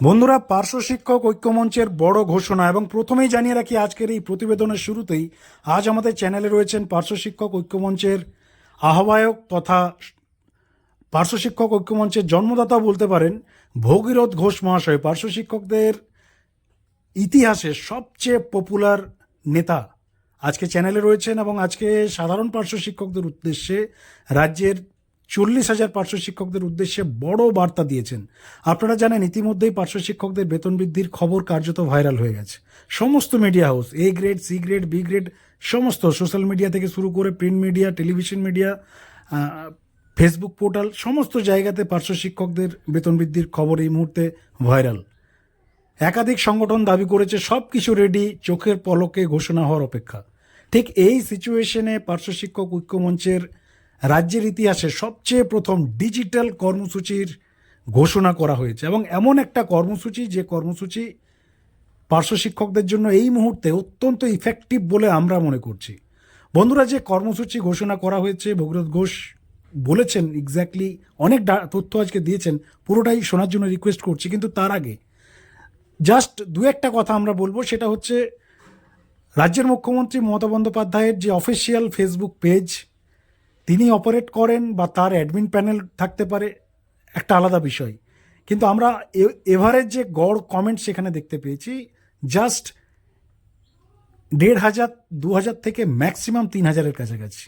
বন্ধুরা, পার্শ্ব শিক্ষক ঐক্যমঞ্চের বড় ঘোষণা এবং প্রথমেই জানিয়ে রাখি, আজকের এই প্রতিবেদনের শুরুতেই আজ আমাদের চ্যানেলে রয়েছেন পার্শ্ব শিক্ষক ঐক্যমঞ্চের আহ্বায়ক তথা পার্শ্ব শিক্ষক ঐক্যমঞ্চের জন্মদাতা বলতে পারেন ভগীরথ ঘোষ মহাশয়। পার্শ্ব শিক্ষকদের ইতিহাসে সবচেয়ে পপুলার নেতা আজকে চ্যানেলে রয়েছেন এবং আজকে সাধারণ পার্শ্ব শিক্ষকদের উদ্দেশ্যে রাজ্যের চল্লিশ হাজার পার্শ্ব শিক্ষকদের উদ্দেশ্যে বড় বার্তা দিয়েছেন। আপনারা জানেন, ইতিমধ্যেই পার্শ্ব শিক্ষকদের বেতন বৃদ্ধির খবর কার্যত ভাইরাল হয়ে গেছে। সমস্ত media house A grade C grade B grade সমস্ত সোশ্যাল মিডিয়া থেকে শুরু করে print media television media Facebook portal সমস্ত জায়গাতে পার্শ্ব শিক্ষকদের বেতন বৃদ্ধির খবর এই মুহূর্তে ভাইরাল। একাধিক সংগঠন দাবি করেছে সব কিছু রেডি চোখের পলকে ঘোষণা হওয়ার অপেক্ষা। ঠিক এই সিচুয়েশনে পার্শ্ব শিক্ষক ঐক্যমঞ্চের রাজ্যের ইতিহাসে সবচেয়ে প্রথম ডিজিটাল কর্মসূচির ঘোষণা করা হয়েছে এবং এমন একটা কর্মসূচি যে কর্মসূচি পার্শ্ব শিক্ষকদের জন্য এই মুহূর্তে অত্যন্ত ইফেক্টিভ বলে আমরা মনে করছি। বন্ধুরা, যে কর্মসূচি ঘোষণা করা হয়েছে, ভগীরথ ঘোষ বলেছেন এক্স্যাক্টলি অনেক তথ্য আজকে দিয়েছেন, পুরোটাই শোনার জন্য রিকোয়েস্ট করছি, কিন্তু তার আগে জাস্ট দু একটা কথা আমরা বলব, সেটা হচ্ছে রাজ্যের মুখ্যমন্ত্রী মমতা বন্দ্যোপাধ্যায়ের যে অফিসিয়াল ফেসবুক পেজ তিনি অপারেট করেন বা তার অ্যাডমিন প্যানেল থাকতে পারে, একটা আলাদা বিষয়। কিন্তু আমরা এভারেজ যে গড় কমেন্ট সেখানে দেখতে পেয়েছি জাস্ট দেড় হাজার, দু হাজার থেকে ম্যাক্সিমাম তিন হাজারের কাছাকাছি।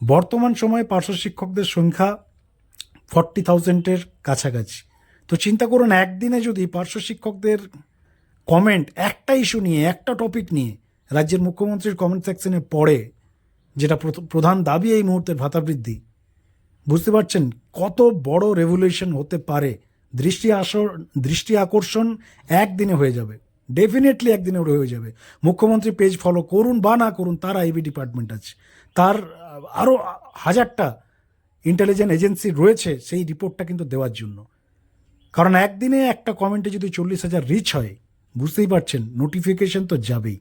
বর্তমান সময়ে পার্শ্ব শিক্ষকদের সংখ্যা ফর্টি থাউজেন্ডের কাছাকাছি। তো চিন্তা করুন, একদিনে যদি পার্শ্ব শিক্ষকদের কমেন্ট একটা ইস্যু নিয়ে, একটা টপিক নিয়ে রাজ্যের মুখ্যমন্ত্রীর কমেন্ট সেকশনে পড়ে যেটা প্রধান দাবি এই মুহূর্তের ভাতা বৃদ্ধি বুঝতে পারছেন কত বড় রেভলিউশন হতে পারে। দৃষ্টি আসর, দৃষ্টি আকর্ষণ একদিনে হয়ে যাবে। ডেফিনেটলি একদিনে ওটা হয়ে যাবে। মুখ্যমন্ত্রী পেজ ফলো করুন বা না করুন, তার আইবি ডিপার্টমেন্ট আছে। তার আরও হাজারটা ইন্টেলিজেন্ট এজেন্সি রয়েছে সেই রিপোর্টটা কিন্তু দেওয়ার জন্য। কারণ একদিনে একটা কমেন্টে যদি চল্লিশ হাজার রিচ হয়, বুঝতেই পারছেন নোটিফিকেশন তো যাবেই।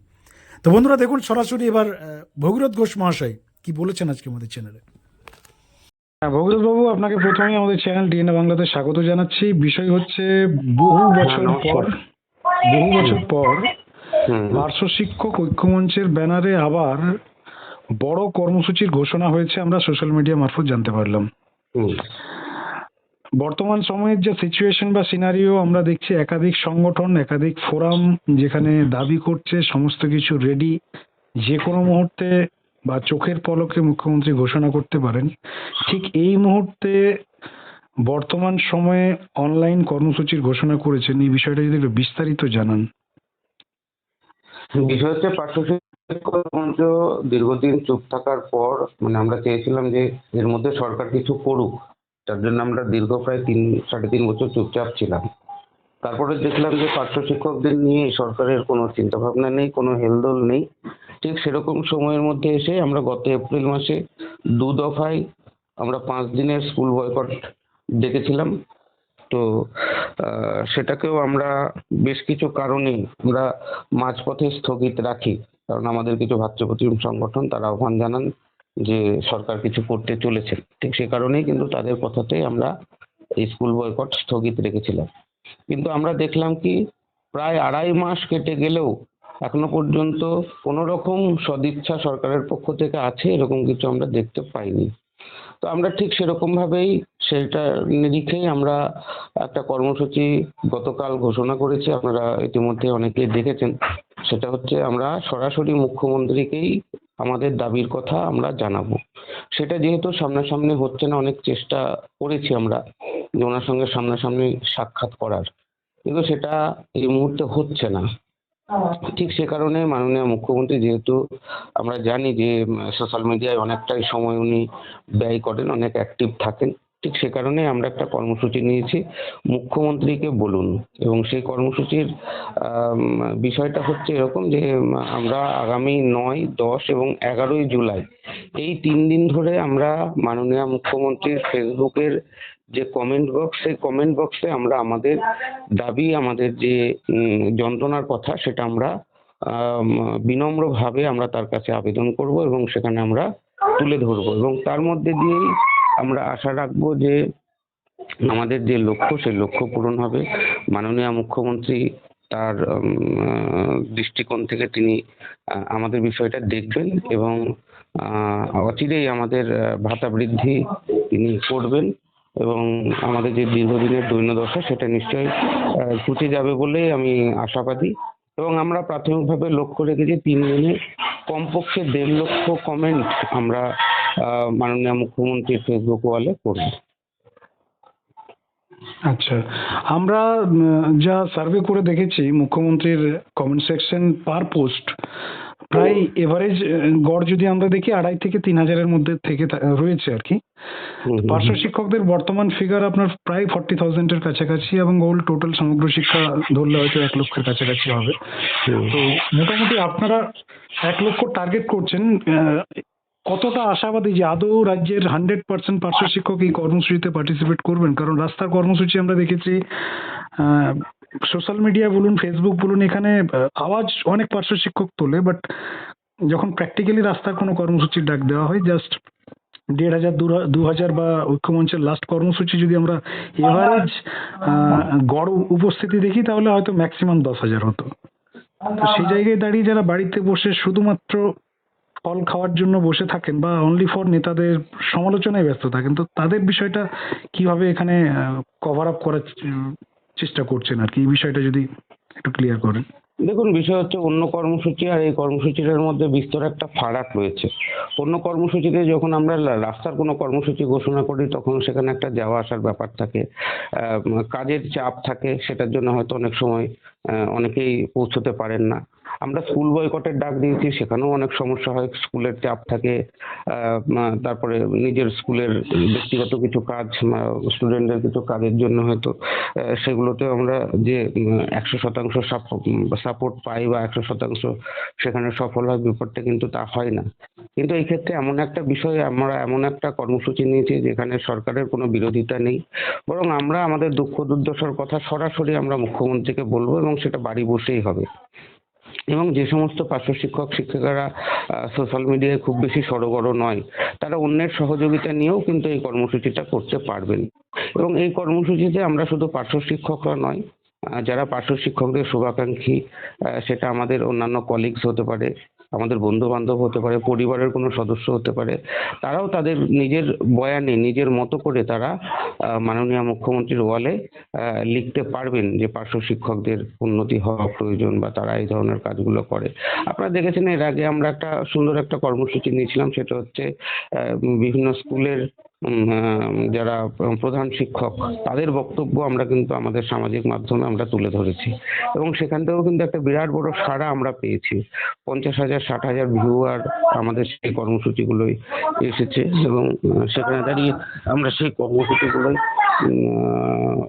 তো বন্ধুরা দেখুন সরাসরি এবার ভগীরথ ঘোষ মহাশয় কি বলেছেন আজকে আমাদের চ্যানেলে হ্যাঁ ভগীরথ বাবু আপনাকে প্রথমেই আমাদের চ্যানেল ডিএনএ বাংলাতে স্বাগত জানাচ্ছি বিষয় হচ্ছে বহু বছর পর বহু বছর পর। পার্শ্ব শিক্ষক ঐক্যমঞ্চের ব্যানারে আবার বড় কর্মসূচির ঘোষণা হয়েছে আমরা সোশ্যাল মিডিয়া মারফত জানতে পারলাম। বর্তমান সময়ের যে সিচুয়েশন বা সিনারিও আমরা দেখছি, একাধিক সংগঠন, একাধিক ফোরাম যেখানে দাবি করছে সমস্ত কিছু রেডি যে কোনো মুহূর্তে বা চোখের পলকে মুখ্যমন্ত্রী ঘোষণা করতে পারেন। ঠিক এই মুহূর্তে বর্তমান সময়ে অনলাইন কর্মসূচির ঘোষণা করেছেন। এই বিষয়টা যদি একটু বিস্তারিত জানান। বিষয় হচ্ছে দীর্ঘদিন চুপ থাকার পর মানে আমরা চেয়েছিলাম যে এর মধ্যে সরকার কিছু করুক। তার জন্য আমরা দীর্ঘ প্রায় তিন, সাড়ে তিন বছর চুপচাপ ছিলাম। তারপরে দেখলাম যে পার্শ্ব শিক্ষকদের নিয়ে সরকারের কোনো চিন্তা ভাবনা নেই, কোনো হেলদোল নেই। ঠিক সেরকম সময়ের মধ্যে এসে আমরা গত এপ্রিল মাসে দু দফায় আমরা পাঁচ দিনের স্কুল বয়কট ডেকেছিলাম তো সেটাকেও আমরা বেশ কিছু কারণেই আমরা মাঝপথে স্থগিত রাখি। কারণ আমাদের কিছু ভাতৃপ্রতিম সংগঠন, তারা আহ্বান জানান যে সরকার কিছু করতে চলেছে, ঠিক সে কারণেই কিন্তু তাদের কথাতেই আমরা স্কুল বয়কট স্থগিত রেখেছিলাম। কিন্তু আমরা দেখলাম কি, প্রায় আড়াই মাস কেটে গেলেও এখনও পর্যন্ত কোনো রকম সদিচ্ছা সরকারের পক্ষ থেকে আছে, এরকম কিছু আমরা দেখতে পাইনি। তো আমরা ঠিক সেরকম ভাবেই সেটা নিরিখেই আমরা একটা কর্মসূচি গতকাল ঘোষণা করেছি, আপনারা ইতিমধ্যে অনেকেই দেখেছেন। সেটা হচ্ছে আমরা সরাসরি মুখ্যমন্ত্রীকেই আমাদের দাবির কথা আমরা জানাব। সেটা যেহেতু সামনাসামনি হচ্ছে না, অনেক চেষ্টা করেছি আমরা যে ওনার সঙ্গে সামনাসামনি সাক্ষাৎ করার। কিন্তু সেটা এই মুহূর্তে হচ্ছে না। ঠিক সে কারণে মাননীয় মুখ্যমন্ত্রী যেহেতু আমরা জানি যে সোশ্যাল মিডিয়ায় অনেকটাই সময় উনি ব্যয় করেন, অনেক অ্যাক্টিভ থাকেন। ঠিক সে কারণে আমরা একটা কর্মসূচি নিয়েছি। মুখ্যমন্ত্রীকে বলুন এবং সেই কর্মসূচির বিষয়টা হচ্ছে এরকম যে আমরা আগামী নয় দশ এবং এগারোই জুলাই এই তিন দিন ধরে আমরা মাননীয় মুখ্যমন্ত্রীর ফেসবুকের যে কমেন্ট বক্স সেই কমেন্ট বক্সে আমরা আমাদের দাবি আমাদের যে যন্ত্রণার কথা সেটা আমরা আম, বিনম্রভাবে আমরা তার কাছে আবেদন করব এবং সেখানে আমরা তুলে ধরবো এবং তার মধ্যে দিয়েই আমরা আশা রাখব যে আমাদের যে লক্ষ্য, সেই লক্ষ্য পূরণ হবে। মাননীয় মুখ্যমন্ত্রী তার দৃষ্টিকোণ থেকে তিনি আমাদের বিষয়টা দেখবেন এবং অচিরেই আমাদের ভাতা বৃদ্ধি তিনি করবেন এবং আমাদের যে দীর্ঘদিনের দৈন্যদশা, সেটা নিশ্চয়ই ঘুচে যাবে বলেই আমি আশাবাদী। এবং আমরা প্রাথমিকভাবে লক্ষ্য রেখেছি, তিন দিনে কমপক্ষে দেড় লক্ষ কমেন্ট আমরা মাননীয় মুখ্যমন্ত্রীর ফেসবুক ওয়ালে করব। আচ্ছা আমরা যা সার্ভে করে দেখেছি মুখ্যমন্ত্রীর কমেন্ট সেকশন পার পোস্ট প্রায় এভারেজ গড় যদি আমরা দেখি আড়াই থেকে তিন হাজারের মধ্যে থেকে রয়েছে আর কি। পার্শ্ব শিক্ষকদের বর্তমান ফিগার আপনার প্রায় ফর্টি থাউজেন্ডের কাছাকাছি এবং ওল টোটাল সমগ্র শিক্ষা ধরলে হয়তো এক লক্ষের কাছাকাছি হবে। তো মোটামুটি আপনারা এক লক্ষ টার্গেট করছেন কতটা আশাবাদী যে আদৌ রাজ্যের হান্ড্রেড পার্সেন্ট পার্শ্ব শিক্ষক এই কর্মসূচিতে পার্টিসিপেট করবেন? কারণ রাস্তার কর্মসূচি আমরা দেখেছি সোশ্যাল মিডিয়া বলুন ফেসবুক বলুন এখানে আওয়াজ অনেক পার্শ্ব শিক্ষক তোলে বাট যখন প্র্যাকটিক্যালি রাস্তার কোনো কর্মসূচির ডাক দেওয়া হয় জাস্ট দেড় হাজার দু- দু হাজার বা ঐক্যমঞ্চের লাস্ট কর্মসূচি যদি আমরা এভারেজ গড় উপস্থিতি দেখি তাহলে হয়তো ম্যাক্সিমাম দশ হাজার হতো। তো সেই জায়গায় দাঁড়িয়ে যারা বাড়িতে বসে শুধুমাত্র ফল খাওয়ার জন্য বসে থাকেন বা অনলি ফর নেতাদের সমালোচনায় ব্যস্ত থাকেন, তো তাদের বিষয়টা কীভাবে এখানে কভার আপ করার চেষ্টা করছেন আর কি? এই বিষয়টা যদি একটু ক্লিয়ার করেন। দেখুন, বিষয় হচ্ছে অন্য কর্মসূচি আর এই কর্মসূচিটার মধ্যে বিস্তর একটা ফারাক রয়েছে। অন্য কর্মসূচিতে যখন আমরা রাস্তার কোনো কর্মসূচি ঘোষণা করি, তখন সেখানে একটা যাওয়া আসার ব্যাপার থাকে। কাজের চাপ থাকে, সেটার জন্য হয়তো অনেক সময় অনেকেই পৌঁছতে পারেন না। আমরা স্কুল বয়কটের ডাক দিয়েছি, সেখানেও অনেক সমস্যা হয় স্কুলের চাপ থাকে তারপরে নিজের স্কুলের ব্যক্তিগত কিছু কাজ স্টুডেন্টদের কিছু কাজের জন্য হয়তো সেগুলোতে আমরা যে একশো শতাংশ সাপোর্ট পাই বা একশো শতাংশ সেখানে সফল হয় ব্যাপারটা কিন্তু তা হয় না। কিন্তু এই ক্ষেত্রে এমন একটা বিষয় আমরা এমন একটা কর্মসূচি নিয়েছি, যেখানে সরকারের কোনো বিরোধিতা নেই, বরং আমরা আমাদের দুঃখ দুর্দশার কথা সরাসরি আমরা মুখ্যমন্ত্রীকে বলব এবং সেটা বাড়ি বসেই হবে। এবং যে সমস্ত পার্শ্ব শিক্ষক, শিক্ষিকারা সোশ্যাল মিডিয়ায় খুব বেশি সড়গড় নয়, তারা অন্যের সহযোগিতা নিয়েও কিন্তু এই কর্মসূচিটা করতে পারবেন। এবং এই কর্মসূচিতে আমরা শুধু পার্শ্ব শিক্ষকরা নয় যারা পার্শ্ব শিক্ষকদের শুভাকাঙ্ক্ষী সেটা আমাদের অন্যান্য কলিগস হতে পারে আমাদের বন্ধু বান্ধব হতে পারে, পরিবারের কোনো সদস্য হতে পারে, তারাও তাদের নিজের বয়ানে, নিজের মতো করে তারা মাননীয় মুখ্যমন্ত্রীর ওয়ালে লিখতে পারবেন যে পার্শ্ব শিক্ষকদের উন্নতি হওয়া প্রয়োজন বা তারা এই ধরনের কাজগুলো করে। আপনারা দেখেছেন এর আগে আমরা একটা সুন্দর একটা কর্মসূচি নিয়েছিলাম, সেটা হচ্ছে বিভিন্ন স্কুলের যারা প্রধান শিক্ষক, তাদের বক্তব্য আমরা কিন্তু আমাদের সামাজিক মাধ্যমে আমরা তুলে ধরেছি। এবং সেখান থেকেও কিন্তু একটা বিরাট বড় সাড়া আমরা পেয়েছি। পঞ্চাশ হাজার, ষাট হাজার ভিউয়ার আমাদের সেই কর্মসূচিগুলোই এসেছে এবং সেখানে দাঁড়িয়ে আমরা সেই কর্মসূচিগুলোই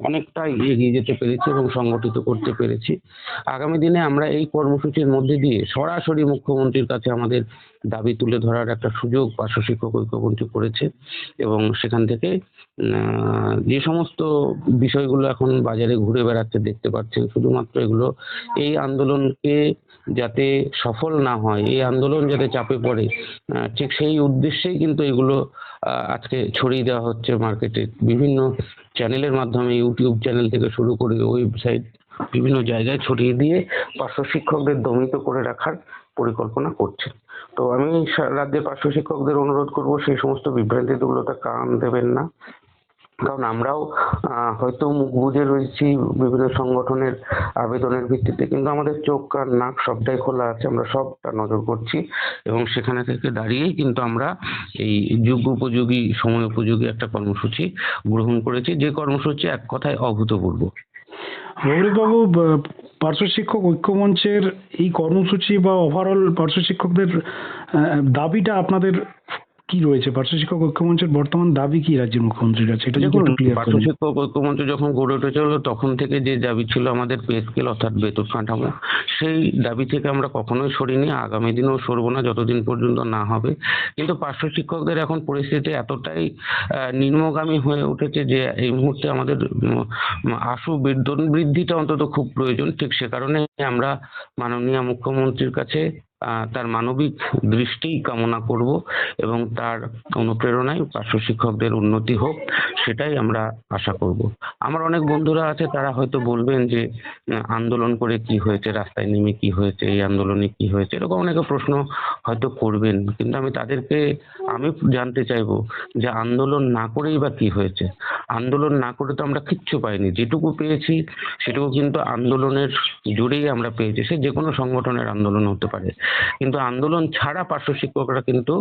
অনেকটাই এগিয়ে যেতে পেরেছি এবং সংগঠিত করতে পেরেছি। আগামী দিনে আমরা এই কর্মসূচির মধ্যে দিয়ে সরাসরি মুখ্যমন্ত্রীর কাছে আমাদের দাবি তুলে ধরার একটা সুযোগ পার্শ্ব শিক্ষক ঐক্যমঞ্চ করেছে এবং সেখান থেকে যে সমস্ত বিষয়গুলো এখন বাজারে ঘুরে বেড়াচ্ছে, দেখতে পাচ্ছেন শুধুমাত্র এগুলো, এই আন্দোলনকে যাতে সফল না হয়, এই আন্দোলন যাতে চাপে পড়ে ঠিক সেই উদ্দেশ্যেই কিন্তু এগুলো আজকে ছড়িয়ে দেওয়া হচ্ছে মার্কেটে বিভিন্ন চ্যানেলের মাধ্যমে ইউটিউব চ্যানেল থেকে শুরু করে ওয়েবসাইট বিভিন্ন জায়গায় ছড়িয়ে দিয়ে পার্শ্ব শিক্ষকদের দমিত করে রাখার পরিকল্পনা করছে। তো আমি রাজ্যের পার্শ্ব শিক্ষকদের অনুরোধ করব সেই সমস্ত বিভ্রান্তিগুলোতে কান দেবেন না। কারণ আমরাও হয়তো মুখ বুজে রয়েছি বিভিন্ন সংগঠনের আবেদনের ভিত্তিতে, কিন্তু আমাদের চোখ কান নাক সবটাই খোলা আছে, আমরা সবটা নজর করছি এবং সেখানে থেকে দাঁড়িয়েই কিন্তু আমরা এই যুগ উপযোগী, সময় উপযোগী একটা কর্মসূচি গ্রহণ করেছি। যে কর্মসূচি এক কথায় অভূতপূর্ব। বাবু পার্শ্ব শিক্ষক ঐক্যমঞ্চের এই কর্মসূচি বা ওভারঅল পার্শ্ব শিক্ষকদের দাবিটা আপনাদের কি রয়েছে? পার্শ্ব শিক্ষক ঐক্যমঞ্চের বর্তমান দাবি কি রাজ্যের মুখ্যমন্ত্রীর কাছে? এটা যদি দেখুন একটু ক্লিয়ার পার্শ্ব করেন শিক্ষক ঐক্যমঞ্চ যখন গড়ে উঠেছিল তখন থেকে যে দাবি ছিল আমাদের পে স্কেল অর্থাৎ বেতন কাঠামো সেই দাবি থেকে আমরা কখনোই সরিনি আগামী দিনেও সরবো না যতদিন পর্যন্ত না হবে। কিন্তু পার্শ্ব শিক্ষকদের এখন পরিস্থিতি এতটাই নিম্নগামী হয়ে উঠেছে যে এই মুহূর্তে আমাদের আশু বেতন বৃদ্ধিটা অন্তত খুব প্রয়োজন। ঠিক সে কারণে আমরা মাননীয় মুখ্যমন্ত্রীর কাছে তার মানবিক দৃষ্টি কামনা করব এবং তার অনুপ্রেরণায় পার্শ্ব শিক্ষকদের উন্নতি হোক, সেটাই আমরা আশা করব। আমার অনেক বন্ধুরা আছে, তারা হয়তো বলবেন যে আন্দোলন করে কি হয়েছে, রাস্তায় নেমে কি হয়েছে, এই আন্দোলনে কি হয়েছে, এরকম অনেকে প্রশ্ন হয়তো করবেন। কিন্তু আমি তাদেরকে, আমি জানতে চাইব যে, আন্দোলন না করেই বা কি হয়েছে? আন্দোলন না করে তো আমরা কিচ্ছু পাইনি। যেটুকু পেয়েছি, সেটুকু কিন্তু আন্দোলনের জুড়েই আমরা পেয়েছি। সে যে কোনো সংগঠনের আন্দোলন হতে পারে। কিন্তু আন্দোলন ছাড়া পার্শ্ব শিক্ষকরা কিন্তু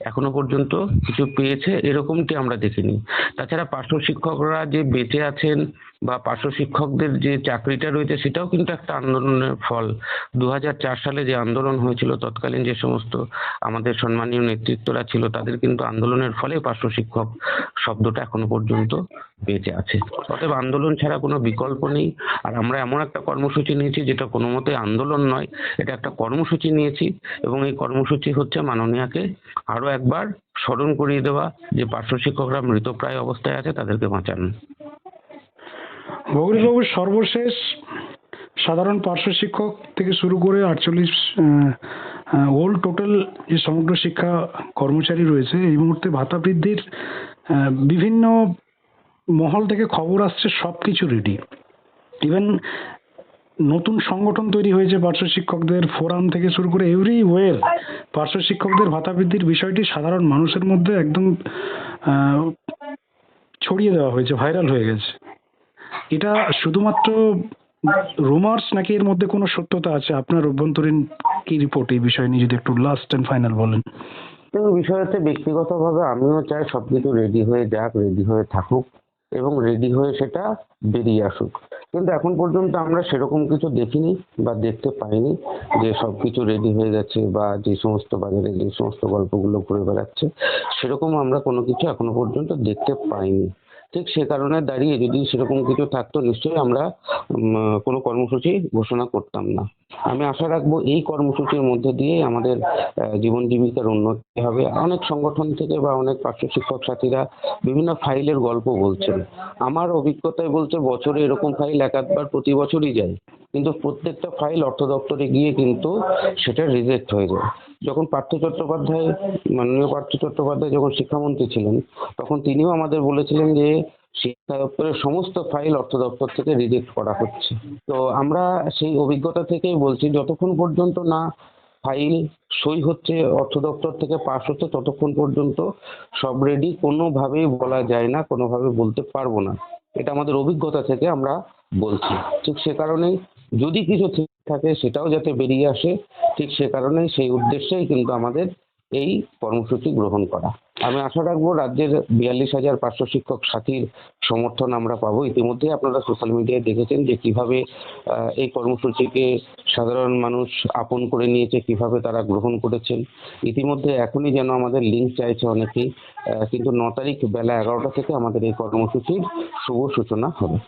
এখনও পর্যন্ত কিছু পেয়েছে, এরকমটি আমরা দেখিনি। তাছাড়া পার্শ্ব শিক্ষকরা যে বেঁচে আছেন বা পার্শ্ব শিক্ষকদের যে চাকরিটা রয়েছে সেটাও কিন্তু একটা আন্দোলনের ফল। দু হাজার চার সালে যে আন্দোলন হয়েছিল, তৎকালীন যে সমস্ত আমাদের সম্মানীয় নেতৃত্বরা ছিল, তাদের কিন্তু আন্দোলনের ফলে পার্শ্ব শিক্ষক শব্দটা এখনও পর্যন্ত বেঁচে আছে। অতএব আন্দোলন ছাড়া কোনো বিকল্প নেই। আর আমরা এমন একটা কর্মসূচি নিয়েছি, যেটা কোনো মতে আন্দোলন নয়, এটা একটা কর্মসূচি নিয়েছি এবং এই কর্মসূচি হচ্ছে মাননীয়াকে আরও একবার স্মরণ করিয়ে দেওয়া যে পার্শ্ব শিক্ষকরা মৃতপ্রায় অবস্থায় আছে, তাদেরকে বাঁচানো। গৌরীবাবু সর্বশেষ সাধারণ পার্শ্ব শিক্ষক থেকে শুরু করে আটচল্লিশ ওল্ড টোটাল যে সমগ্র শিক্ষা কর্মচারী রয়েছে, এই মুহূর্তে ভাতা বৃদ্ধির বিভিন্ন মহল থেকে খবর আসছে সব কিছু রেডি ইভেন নতুন সংগঠন তৈরি হয়েছে পার্শ্ব শিক্ষকদের ফোরাম থেকে শুরু করে এভরিওয়ের পার্শ্ব শিক্ষকদের ভাতা বৃদ্ধির বিষয়টি সাধারণ মানুষের মধ্যে একদম ছড়িয়ে দেওয়া হয়েছে ভাইরাল হয়ে গেছে। এটা শুধুমাত্র রুমার্স নাকি এর মধ্যে কোনো সত্যতা আছে? আপনার অভ্যন্তরীণ কি রিপোর্ট এই বিষয় নিয়ে? যদি একটু লাস্ট এন্ড ফাইনাল বলেন। তো বিষয় হচ্ছে ব্যক্তিগতভাবে আমিও চাই সবকিছু রেডি হয়ে যাক রেডি হয়ে থাকুক এবং রেডি হয়ে সেটা বেরিয়ে আসুক। কিন্তু এখন পর্যন্ত আমরা সেরকম কিছু দেখিনি বা দেখতে পাইনি যে সব কিছু রেডি হয়ে গেছে বা যে সমস্ত বাজারে যে সমস্ত গল্পগুলো ঘুরে বেড়াচ্ছে, সেরকম আমরা কোনো কিছু এখনও পর্যন্ত দেখতে পাইনি। ঠিক সে কারণে দাঁড়িয়ে যদি সেরকম কিছু থাকতো, নিশ্চয়ই আমরা কোনো কর্মসূচি ঘোষণা করতাম না। আমি আশা রাখব এই কর্মসূচির মধ্যে দিয়ে আমাদের জীবন জীবিকার উন্নতি হবে। অনেক সংগঠন থেকে বা অনেক পার্শ্ব শিক্ষক সাথীরা বিভিন্ন ফাইলের গল্প বলছেন। আমার অভিজ্ঞতায় বলছে বছরে এরকম ফাইল এক আধবার প্রতি বছরই যায়। কিন্তু প্রত্যেকটা ফাইল অর্থ দপ্তরে গিয়ে কিন্তু সেটা রিজেক্ট হয়ে যায়। যখন পার্থ চট্টোপাধ্যায়, মাননীয় পার্থ চট্টোপাধ্যায় যখন শিক্ষামন্ত্রী ছিলেন, তখন তিনিও আমাদের বলেছিলেন যে শিক্ষা দপ্তরের সমস্ত ফাইল অর্থ দপ্তর থেকে রিজেক্ট করা হচ্ছে। তো আমরা সেই অভিজ্ঞতা থেকেই বলছি, যতক্ষণ পর্যন্ত না ফাইল সই হচ্ছে, অর্থ দপ্তর থেকে পাস হচ্ছে, ততক্ষণ পর্যন্ত সব রেডি কোনোভাবেই বলা যায় না, কোনোভাবে বলতে পারব না। এটা আমাদের অভিজ্ঞতা থেকে আমরা বলছি। ঠিক সে কারণেই যদি কিছু ঠিক থাকে, সেটাও যাতে বেরিয়ে আসে, ঠিক সে কারণেই সেই উদ্দেশ্যেই কিন্তু আমাদের এই কর্মসূচি গ্রহণ করা। আমি আশা রাখব রাজ্যের বিয়াল্লিশ হাজার পাঁচশো শিক্ষক সাথীর সমর্থন আমরা পাবো। ইতিমধ্যে আপনারা সোশ্যাল মিডিয়ায় দেখেছেন যে কীভাবে এই কর্মসূচিকে সাধারণ মানুষ আপন করে নিয়েছে, কীভাবে তারা গ্রহণ করেছেন। ইতিমধ্যে এখনই যেন আমাদের লিঙ্ক চাইছে অনেকেই কিন্তু ন তারিখ বেলা এগারোটা থেকে আমাদের এই কর্মসূচির শুভ সূচনা হবে।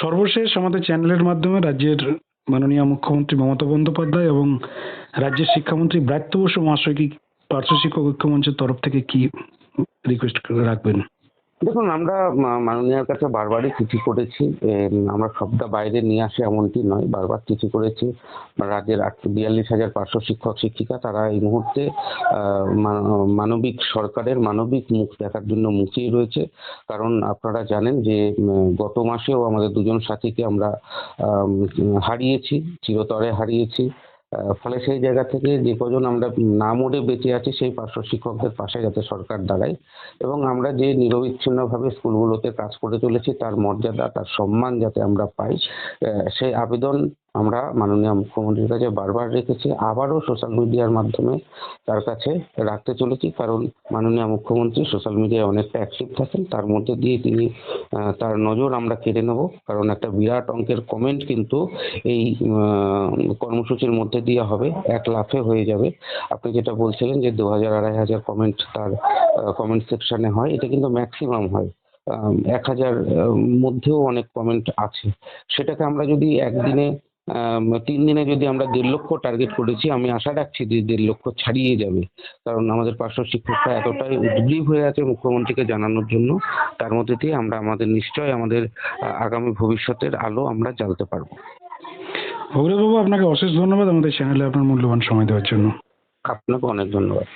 সর্বশেষ আমাদের চ্যানেলের মাধ্যমে রাজ্যের মাননীয় মুখ্যমন্ত্রী মমতা বন্দ্যোপাধ্যায় এবং রাজ্যের শিক্ষামন্ত্রী ব্রাত্য বসু মহাশয়কে পার্শ্ব শিক্ষক ঐক্যমঞ্চের তরফ থেকে কি রিকোয়েস্ট রাখবেন? দেখুন, আমরা মাননীয়ার কাছে বারবারই চিঠি করেছি। আমরা সবটা বাইরে নিয়ে আসে এমনটি নয়। বারবার চিঠি করেছি। রাজ্যের আট বিয়াল্লিশ হাজার পাঁচশো শিক্ষক, শিক্ষিকা, তারা এই মুহূর্তে মানবিক সরকারের মানবিক মুখ দেখার জন্য মুখিয়ে রয়েছে। কারণ আপনারা জানেন যে গত মাসেও আমাদের দুজন সাথীকে আমরা হারিয়েছি, চিরতরে হারিয়েছি। ফলে সেই জায়গা থেকে যে কজন আমরা না মরে বেঁচে আছি সেই পার্শ্ব শিক্ষকদের পাশে যাতে সরকার দাঁড়ায় এবং আমরা যে নিরবিচ্ছিন্নভাবে স্কুলগুলোতে কাজ করে চলেছি তার মর্যাদা, তার সম্মান যাতে আমরা পাই সেই আবেদন আমরা মাননীয় মুখ্যমন্ত্রীর কাছে বারবার রেখেছি, আবারও সোশ্যাল মিডিয়ার মাধ্যমে তার কাছে রাখতে চলেছি। কারণ মাননীয় মুখ্যমন্ত্রী সোশ্যাল মিডিয়ায় অনেকটা অ্যাক্টিভ থাকেন, তার মধ্যে দিয়ে তিনি তার নজর আমরা কেড়ে নেব। কারণ একটা বিরাট অঙ্কের কমেন্ট কিন্তু এই কর্মসূচির মধ্যে দিয়ে হবে, এক লাফে হয়ে যাবে। আপনি যেটা বলছিলেন যে দু হাজার আড়াই হাজার কমেন্ট তার কমেন্ট সেকশনে হয়, এটা কিন্তু ম্যাক্সিমাম হয়। এক হাজার মধ্যেও অনেক কমেন্ট আছে। সেটাকে আমরা যদি একদিনে তিন দিনে যদি আমরা দেড় লক্ষ টার্গেট করেছি আমি আশা রাখছি যে দেড় লক্ষ ছাড়িয়ে যাবে। কারণ আমাদের পার্শ্ব শিক্ষকরা এতটাই উদ্গ্রীব হয়ে আছে মুখ্যমন্ত্রীকে জানানোর জন্য তার মধ্যে দিয়ে আমরা আমাদের নিশ্চয় আমাদের আগামী ভবিষ্যতের আলো আমরা জ্বালতে পারব। অগ্রবাবু আপনাকে অশেষ ধন্যবাদ আমাদের চ্যানেলে আপনার মূল্যবান সময় দেওয়ার জন্য। আপনাকে অনেক ধন্যবাদ।